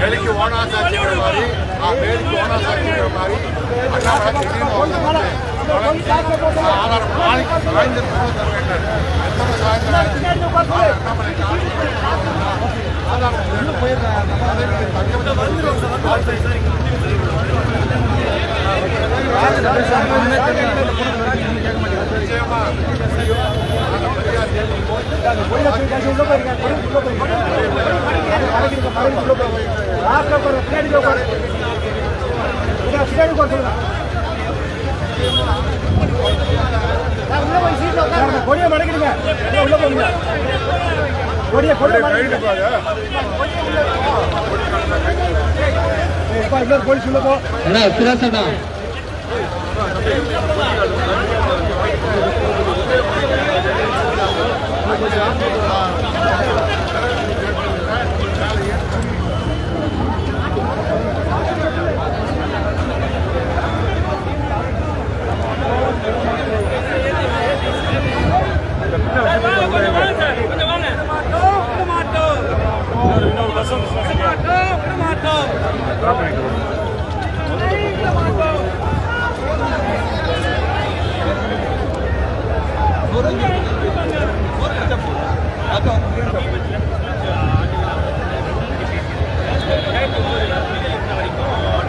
எலிக்கு ஓனா சாட்சிங்கிற மாதிரி ஆ, வேலிக்கு ஓனா சாட்சிங்கிற மாதிரி அண்ணாமலை திடீர்னு வந்து ஆதாரம் நாளைக்கு சாயந்தரம் கூட தர வேண்டும் எத்தனை சாயந்தரம் அண்ணாமலை ஆதாரம் அதே மாதிரி தங்கம் நிச்சயமா. கொடிய மடக்கிடுங்க உள்ள போங்க கொடிய கொடிய கைது போலீஸ் உள்ள போ அண்ணா பிரசனா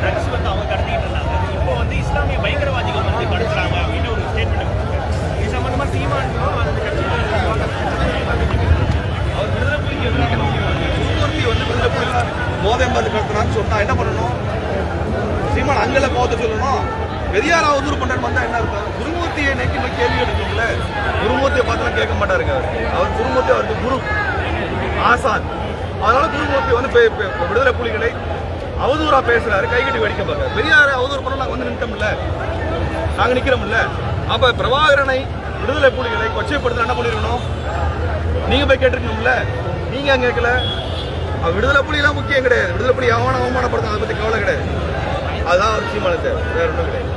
ட்ரக்ஸ் வந்து அவங்க கடத்திட்டு இருந்தாங்க இப்போ வந்து இஸ்லாமிய பயங்கரவாதிகள் வந்து கடத்துறாங்க அப்படின்னு ஒரு ஸ்டேட்மெண்ட் இது சம்பந்தமா சீமானும் அந்த கட்சியில அவர் விடுதலை புலிக்கு எதிராக குருமூர்த்தி வந்து விடுதலை புலிகள் போதை மருந்து கடத்தினான்னு சொன்னா என்ன பண்ணணும்? சீமான் அங்கல போத சொல்லணும். பெரியார் அவதூறு பண்றேன்னு வந்தா என்ன இருக்கும் குருமூர்த்தியை நோக்கி நம்ம கேள்வி எடுக்கணும்ல. குருமூர்த்தியை பார்த்து கேட்க மாட்டாருங்க அவர். அவர் குருமூர்த்தி அவருக்கு குரு. ஆசான் அதனால குருமூர்த்தி வந்து விடுதலை புலிகளை அவதூறா பேசுறாரு கைகட்டி வெடிக்க பார்க்க பெரியார் அவதூறு பண்ண நாங்க வந்து நின்ட்டோம்ல நாங்க நிக்கிறோம்ல. அப்ப பிரபாகரனை விடுதலை புலிகளை கொச்சைப்படுத்த என்ன பண்ணிருக்கணும்? நீங்க போய் கேட்டிருக்கணும்ல. நீங்க கேட்கல விடுதலை புலிலாம் முக்கியம் கிடையாது. விடுதலை புலி அவமான அவமானப்படுத்த அதை பத்தி கவலை கிடையாது. அதுதான் ஒரு சீமானத்தை வேற ஒன்றும் கிடையாது.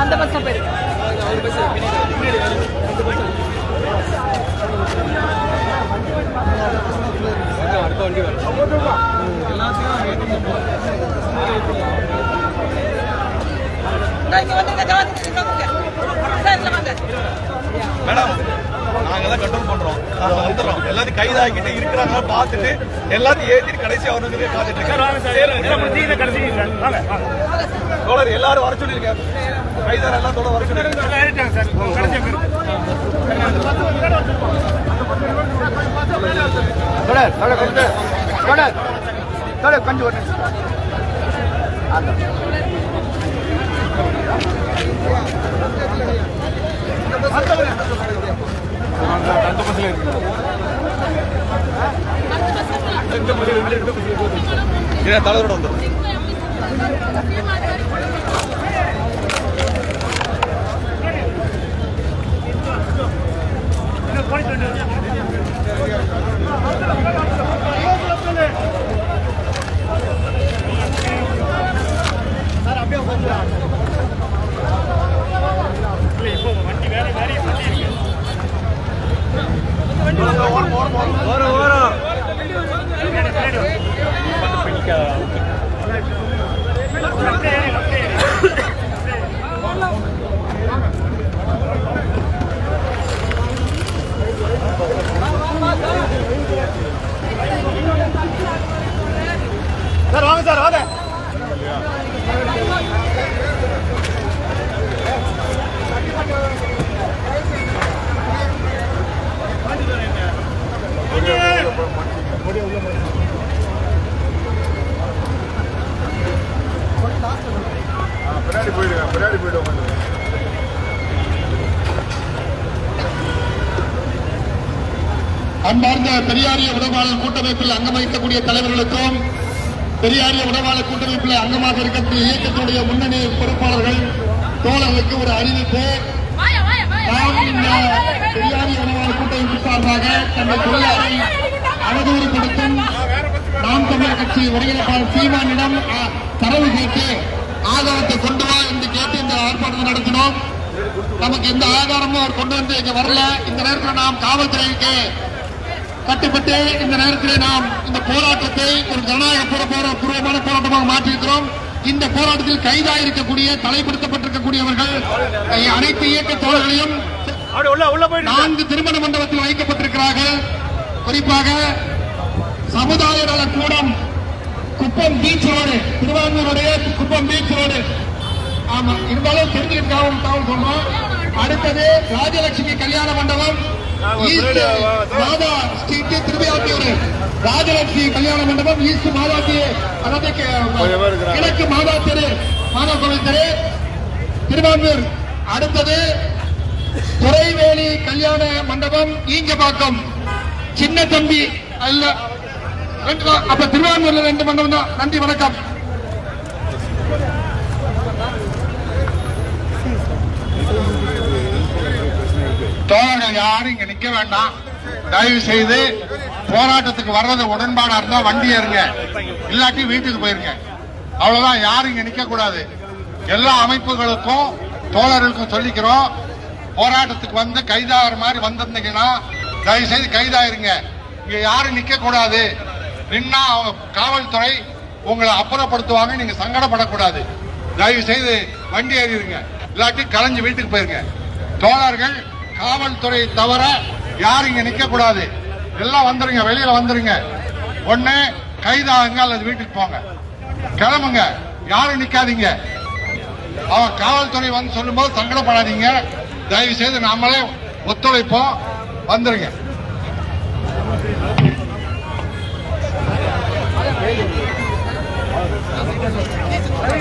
அந்த பஸ் போயிருக்கு சார் இல்ல வாங்க. மேடம் நாங்க தான் கண்ட்ரோல் பண்றோம். நாங்க வந்துடுறோம். எல்லாத்தையும் கைதாக்கிட்டு இருக்கிறாங்க பார்த்துட்டு எல்லாத்தையும் ஏத்திட்டு கடைசி அவனுக்கு பார்த்துட்டு வாங்க தோழர் எல்லாரும் வர சொல்லியிருக்கேன். கைதார் எல்லாம் தோழர் வர பேர் தொடர் தொடர் கொண்டு தொடர் தொடர் கொஞ்சம் ஒரு தலைவரோட வந்து இப்போ வண்டி வேற வேற வண்டி இருக்கு வரும் வரும் சார் வாங்க சார் வாங்க பின்னாடி போயிடுங்க பின்னாடி போயிடுவோம் அன்பார்ந்த பெரியாரிய உடவாளர் கூட்டமைப்பில் அங்கம் வகிக்கக்கூடிய தலைவர்களுக்கும் பெரியாரிய உடவாளர் கூட்டமைப்பில் அங்கமாக இருக்கக்கூடிய இயக்கத்தினுடைய முன்னணி பொறுப்பாளர்கள் தோழர்களுக்கு ஒரு அறிவிப்பு. பெரியாரிய உணவாளர் கூட்டமைப்பு சார்பாக தங்கள் தொழிலாளரை அவதூறுபடுத்தும் நாம் தமிழர் கட்சி ஒருங்கிணைப்பாளர் சீமானிடம் தரவு கேட்டு ஆதாரத்தை கொண்டு வா என்று கேட்டு இந்த ஆர்ப்பாட்டத்தை நடத்தினோம். நமக்கு எந்த ஆதாரமும் அவர் கொண்டு வந்து இங்க வரல. இந்த நேரத்தில் நாம் காவல்துறைக்கு கட்டுப்பட்டு இந்த நேரத்தில் நாம் இந்த போராட்டத்தை ஒரு ஜனநாயக பூர்வ போரா- பூர்வமான போராட்டமாக மாற்றியிருக்கிறோம். இந்த போராட்டத்தில் கைதாயிருக்கக்கூடிய தலைப்படுத்தப்பட்டிருக்கக்கூடியவர்கள் அனைத்து இயக்க தோழர்களையும் நான்கு திருமண மண்டபத்தில் வைக்கப்பட்டிருக்கிறார்கள். குறிப்பாக சமுதாய நல கூடம் குப்பம் பீச் ரோடு திருவாங்கூருடைய குப்பம் பீச் ரோடு. ஆமா இருந்தாலும் தெரிஞ்சுக்கிட்டு காவல் சொல்றோம். அடுத்தது ராஜலட்சுமி கல்யாண மண்டபம். மாதா ஸ்ட்ரீட் ராஜலட்சுமி கல்யாண மண்டபம் ஈஸ்ட் அதாவது கி- கிழக்கு மாதா தெரு மாதா கோவில் தெரு திருவாங்கூர் அடுத்தது துறைவேலி கல்யாண மண்டபம் ஈங்கபாக்கம் சின்ன தம்பி அல்ல. அப்ப திருவாரூர்ல ரெண்டு மண்டபம் தான். நன்றி வணக்கம். தோழர்கள் யாரும் இங்க நிக்க வேண்டாம். தயவு செய்து போராட்டத்துக்கு வர்றது உடன்பாடா இருந்தா வண்டி ஏறுங்க. இல்லாட்டி வீட்டுக்கு போயிருங்க. அவ்வளவுதான் யாரும் இங்க நிக்க கூடாது. எல்லா அமைப்புகளுக்கும் தோழர்களுக்கும் சொல்லிக்கிறோம். போராட்டத்துக்கு வந்து கைதாகிற மாதிரி வந்திருந்தீங்கன்னா தயவு செய்து கைதாயிருங்க. இங்க யாரும் நிக்க கூடாது. நின்னா அவங்க காவல்துறை உங்களை அப்புறப்படுத்துவாங்க நீங்க சங்கடப்படக்கூடாது. தயவு செய்து வண்டி ஏறிடுங்க. இல்லாட்டி கலைஞ்சு வீட்டுக்கு போயிருங்க. தோழர்கள் காவல்துறை தவிர யாரும் இங்க நிக்க கூடாது எல்லாம் வந்துருங்க வெளியில வந்துருங்க. ஒண்ணு கைதாகுங்க அல்லது வீட்டுக்கு போங்க. கிளம்புங்க. யாரும் நிக்காதீங்க. அவன் காவல்துறை வந்து சொல்லும்போது சங்கடப்படாதீங்க. தயவு செய்து நாமளே ஒத்துழைப்போம். வந்துருங்க. எல்லாம்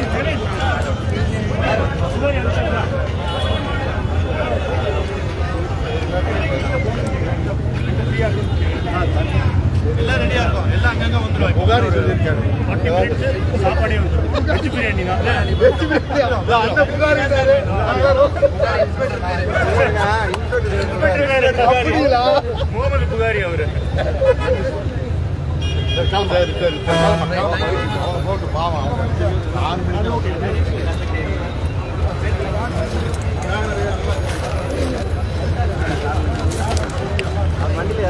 முகமது புகாரி அவரு வண்டி வண்டி எடுப்பா வண்டி எடுப்பா நன்றி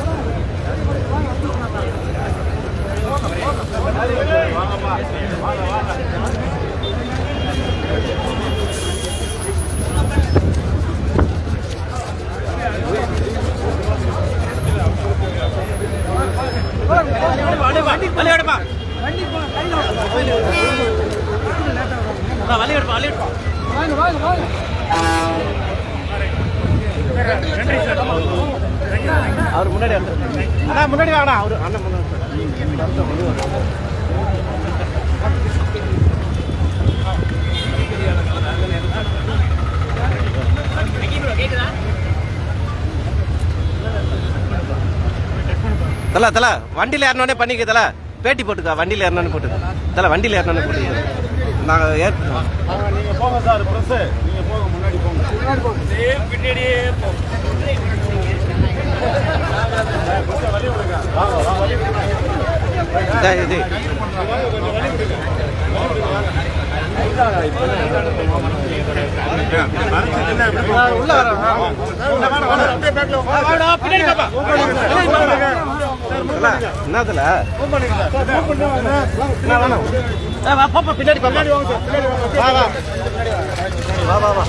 சார் அவர் முன்னாடி அண்ணா முன்னாடி வாங்கண்ணா. அவர் அண்ணன் தல தல வண்டியில் ஏறினோடனே பண்ணிக்க தல. பேட்டி போட்டுக்கா வண்டியில் ஏறினோடனே போட்டுக்க. தல வண்டியில் ஏறினோடனே போட்டுக்க. நாங்கள் ஏற் நீங்க போங்க சார் பிரஸ் நீங்க போங்க முன்னாடி போங்க அப்படியே பின்னாடியே போங்க வழி விடுங்க வாங்க வாங்க வழி விடுங்க இதா இது உள்ள வர பின்னாடி பாப்பா. பின்னாடி வா வா. வா வா வா.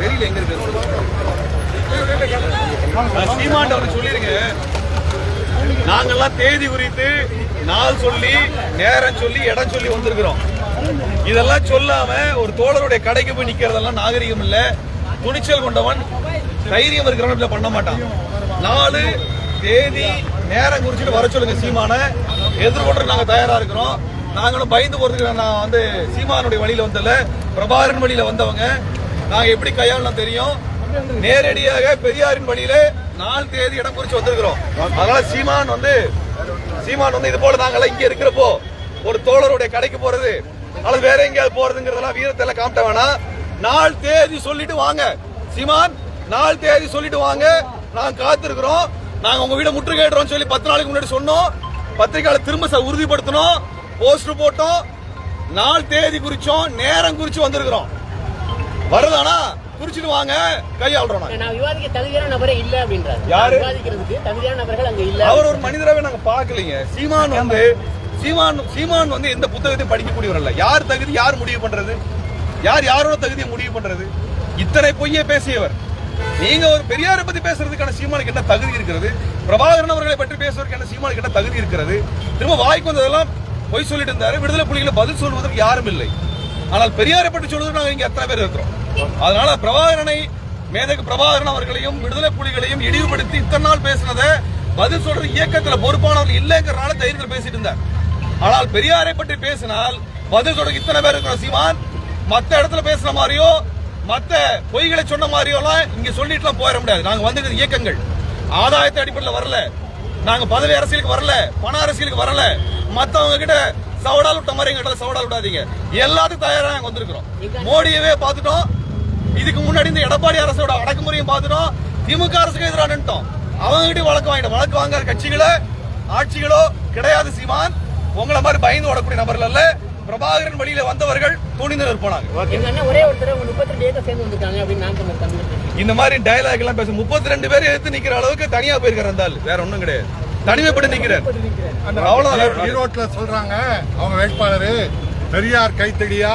வெளியில எங்க இருக்கு? அவரு சொல்லிருங்க நாங்கெல்லாம் தேதி குறித்து நாள் சொல்லி நேரம் சொல்லி இடம் சொல்லி வந்திருக்கிறோம். இதெல்லாம் சொல்லாம ஒரு தோழருடைய கடைக்கு போய் நிக்கிறதெல்லாம் நாகரிகம் இல்ல. துணிச்சல் கொண்டவன் தைரியம் இருக்கிறவன் இப்படி பண்ண மாட்டான் நாலு தேதி நேரம் குறிச்சிட்டு வர சொல்லுங்க சீமான. எதிர்கொண்டு நாங்க தயாரா இருக்கிறோம். நாங்களும் பயந்து போறதுக்கு நான் வந்து சீமானுடைய வழியில வந்தல. பிரபாகரன் வழியில வந்தவங்க. நாங்க எப்படி கையாளலாம் தெரியும். நேரடியாக பெரியாரின் வழியில நாலு தேதி இடம் குறிச்சு வந்திருக்கிறோம். அதனால சீமான் வந்து சீமான் வந்து இது போல நாங்கெல்லாம் இங்க இருக்கிறப்போ ஒரு தோழருடைய கடைக்கு போறது அல்லது வேற எங்கேயாவது போறதுங்கிறதெல்லாம் வீரத்தெல்லாம் காமிட்ட வேணாம். நாலு தேதி சொல்லிட்டு வாங்க. சீமான் நாள் தேதி சொல்லிட்டு வாங்க. நாங்க காத்திருக்கிறோம். நாங்க உங்க வீட முற்றுகையிடுறோம் சொல்லி பத்து நாளைக்கு முன்னாடி சொன்னோம். பத்திரிகையாளர் திரும்ப ச- உறுதிப்படுத்தணும் போஸ்டர் போட்டோம். நாள் தேதி குறிச்சோம். நேரம் குறிச்சு வந்திருக்கிறோம். வருதானா? குறிச்சிட்டு வாங்க. கையாளுறோம். நான் விவாதிக்க தகுதியான நபரே இல்ல அப்படின்றாரு. யாரு? விவாதிக்கிறதுக்கு தகுதியான நபர்கள் அங்க இல்ல அவர் ஒரு மனிதராவே நாங்க பார்க்கலீங்க. சீமான் வந்து சீமான் சீமான் வந்து எந்த புத்தகத்தையும் படிக்கக்கூடியவர் அல்ல. யார் தகுதி யார் முடிவு பண்றது? யார் யாரோட தகுதியை முடிவு பண்றது? இத்தனை பொய்யை பேசியவர். நீங்க ஒரு பெரியாரை பத்தி பேசுறதுக்கான சீமானுக்கு என்ன தகுதி இருக்கிறது? பிரபாகரன் அவர்களை பற்றி பேசுவதற்கு என்ன சீமானுக்கு என்ன தகுதி இருக்கிறது? திரும்ப வாய்க்கு வந்ததெல்லாம் பொய் சொல்லிட்டு இருந்தாரு. விடுதலை புலிகளை பதில் சொல்வதற்கு யாரும் இல்லை. ஆனால் பெரியாரை பற்றி சொல்வதற்கு நாங்க இங்க எத்தனை பேர் இருக்கிறோம்? அதனால பிரபாகரனை மேதகு பிரபாகரன் அவர்களையும் விடுதலை புலிகளையும் இழிவுபடுத்தி இத்தனை நாள் பேசினதை பதில் சொல்ற இயக்கத்துல பொறுப்பானவர்கள் இல்லைங்கிறனால தைரியத்தில் பேசிட்டு இருந்தார். ஆனால் பெரியாரை பற்றி பேசினால் பதில் சொல்ற இத்தனை பேர் இருக்கிற சீமான். மற்ற இடத்துல பேசுற மாதிரியோ மத்த பொய்களை சொன்ன மாதிரியெல்லாம் இங்க சொல்லிட்டுலாம் போயிட முடியாது. நாங்க வந்திருக்கிற இயக்கங்கள் ஆதாயத்தை அடிப்படையில் வரல. நாங்க பதவி அரசியலுக்கு வரல பண அரசியலுக்கு வரல. மத்தவங்க கிட்ட சவடால் விட்ட மாதிரி எங்கிட்ட சவடால் விடாதீங்க. எல்லாத்துக்கும் தயாரா நாங்க வந்திருக்கிறோம். மோடியவே பார்த்துட்டோம். இதுக்கு முன்னாடி இந்த எடப்பாடி அரசோட அடக்குமுறையும் பார்த்துட்டோம். திமுக அரசுக்கு எதிராக நின்ட்டோம் அவங்க கிட்ட வழக்கு வாங்கிட்டோம். வழக்கு வாங்குற கட்சிகளோ ஆட்சிகளோ கிடையாது சீமான். உங்களை மாதிரி பயந்து ஓடக்கூடிய நபர்கள் அல்ல. பிரபாகரன் வழியில வந்தவர்கள் துணிந்து நிற்போனாங்க எங்க அண்ணன் ஒரே ஒருத்தர் முப்பத்தி ரெண்டு ஏக்கர் சேர்ந்து அப்படின்னு இந்த மாதிரி டயலாக் எல்லாம் பேச முப்பத்தி ரெண்டு பேர் எடுத்து நிக்கிற அளவுக்கு தனியா போயிருக்காரு அந்த ஆளு. வேற ஒண்ணும் கிடையாது. தனிமைப்பட்டு நிக்கிறார். அவ்வளவுதான். ஈரோட்ல சொல்றாங்க அவங்க வேட்பாளர் பெரியார் கைத்தடியா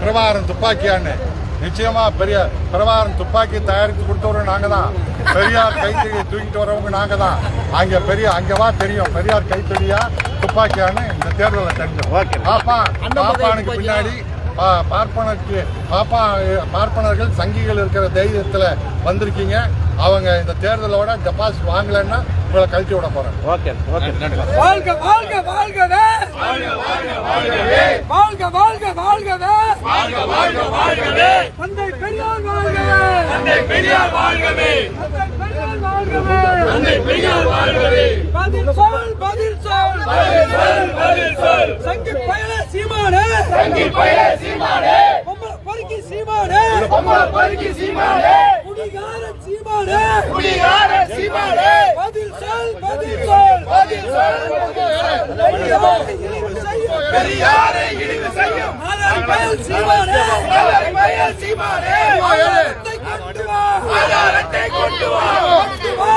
பிரபாகரன் துப்பாக்கியான்னு. நிச்சயமா பெரிய பிரபாகரன் துப்பாக்கி தயாரித்து கொடுத்தவரும் நாங்க தான் பெரியார் கைத்தடியை தூக்கிட்டு வரவங்க நாங்க தான் அங்க பெரிய அங்கவா தெரியும். பெரியார் கைத்தடியா துப்பாக்கியான்னு இந்த தேர்தலில் தெரிஞ்சோம். பாப்பா பாப்பானுக்கு பின்னாடி பா- பார்ப்பனருக்கு பாப்பா பார்ப்பனர்கள் சங்கிகள் இருக்கிற தைரியத்துல வந்திருக்கீங்க. அவங்க இந்த தேர்தலோட டெபாசிட் வாங்கலைன்னா உங்களை கழிச்சு விட போறேன். Okay okay. வாழ்க வாழ்க வாழ்கவே. வாழ்க வாழ்க வாழ்கவே. தந்தை பெரியார் வாழ்கவே. தந்தை பெரியார் வாழ்கவே. தந்தை பெரியார் வாழ்கவே. பதில் சொல் பதில் சொல். பதில் சொல் பதில் சொல். சங்கி பயல சீமானே. சங்கி பயல சீமானே. பொம்பள பருக்கி சீமானே. பொம்பள பருக்கி சீமானே. குடிகார சீமானே. குடிகார சீமானே. பதில் சொல் பதில் சொல். பதில் சொல் பெரியாரை இழிவு செய்யும். சீமானே. சீமானே. கொண்டு வா. கொண்டு வா.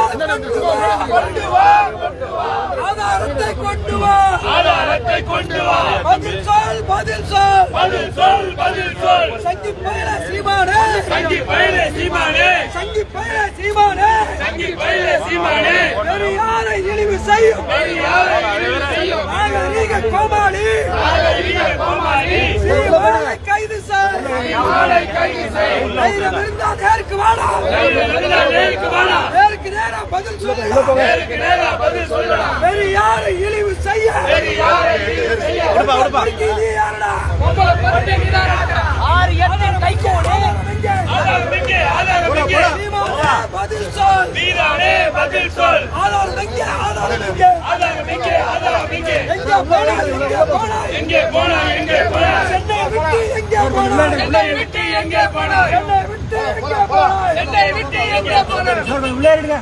கொண்டு வா. ஆதாரத்தை கொண்டு வா. ஆதாரத்தை கொண்டு வா. பதில் சொல் பதில் சொல். பதில் சொல் பதில் சொல். சங்கி பயல சீமானே. சங்கி பயல சீமானே. சங்கி பயல சீமானே. சங்கி பயல சீமானே. பெரியாரை இழிவு செய்யும். பெரியாரை இழிவு செய்யும். நாகரீக கோமாளி. நாகரீக கோமாளி. சீமானை கைது செய். சீமானை கைது செய். தைரியம் இருந்தா நேருக்கு வாடா. தைரியம் இருந்தா நேருக்கு வாடா. நேருக்கு நேரா பதில் சொல்லு. நேருக்கு நேரா பதில் சொல்லு பெரியாரை இழிவு செய்ய? ஆறு எட்டு கைகோடு. ஆதாரம் எங்கே? ஆதாரம் எங்கே? சீமானே பதில் சொல். நீதானே பதில் சொல். ஆதாரம் எங்கே? ஆதாரம் எங்கே? ஆதாரம் எங்கே? ஆதாரம் எங்கே? எங்கே போனா? எங்கே போனா? எங்கே போனா? எங்கே போனா? சென்னை விட்டு எங்கே போனா? சென்னை விட்டு எங்கே போனா? சென்னை விட்டு எங்கே போனா? சென்னை விட்டு எங்கே போனா? உள்ளே இருங்க.